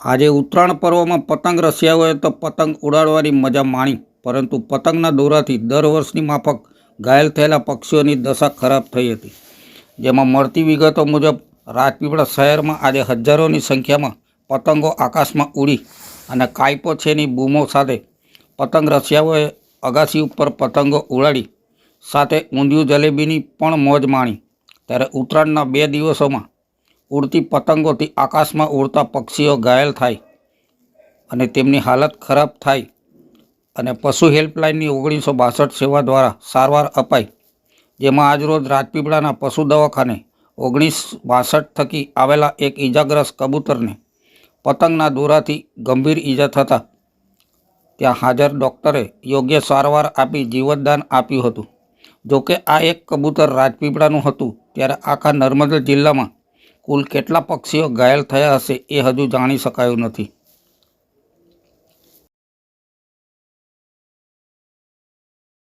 આજે ઉત્તરાયણ પર્વમાં પતંગ રસિયાઓએ તો પતંગ ઉડાડવાની મજા માણી, પરંતુ પતંગના દોરાથી દર વર્ષની માફક ઘાયલ થયેલા પક્ષીઓની દશા ખરાબ થઈ હતી. જેમાં મળતી વિગતો મુજબ, રાજપીપળા શહેરમાં આજે હજારોની સંખ્યામાં પતંગો આકાશમાં ઉડી અને કાયપો છેની બૂમો સાથે પતંગ રસિયાઓએ અગાસી ઉપર પતંગો ઉડાડી, સાથે ઊંધિયું જલેબીની પણ મોજ માણી. ત્યારે ઉત્તરાયણના બે દિવસોમાં ઉડતી પતંગોથી આકાશમાં ઉડતા પક્ષીઓ ઘાયલ થાય અને તેમની હાલત ખરાબ થાય અને પશુ હેલ્પલાઇનની ઓગણીસો બાસઠ સેવા દ્વારા સારવાર અપાઈ, જેમાં આજરોજ રાજપીપળાના પશુ દવાખાને ઓગણીસ બાસઠ થકી આવેલા એક ઈજાગ્રસ્ત કબૂતરને પતંગના દોરાથી ગંભીર ઈજા થતાં ત્યાં હાજર ડૉક્ટરે યોગ્ય સારવાર આપી જીવતદાન આપ્યું હતું. જોકે આ એક કબૂતર રાજપીપળાનું હતું, ત્યારે આખા નર્મદા જિલ્લામાં કુલ કેટલા પક્ષીઓ ઘાયલ થયા હશે એ હજુ જાણી શકાયું નથી.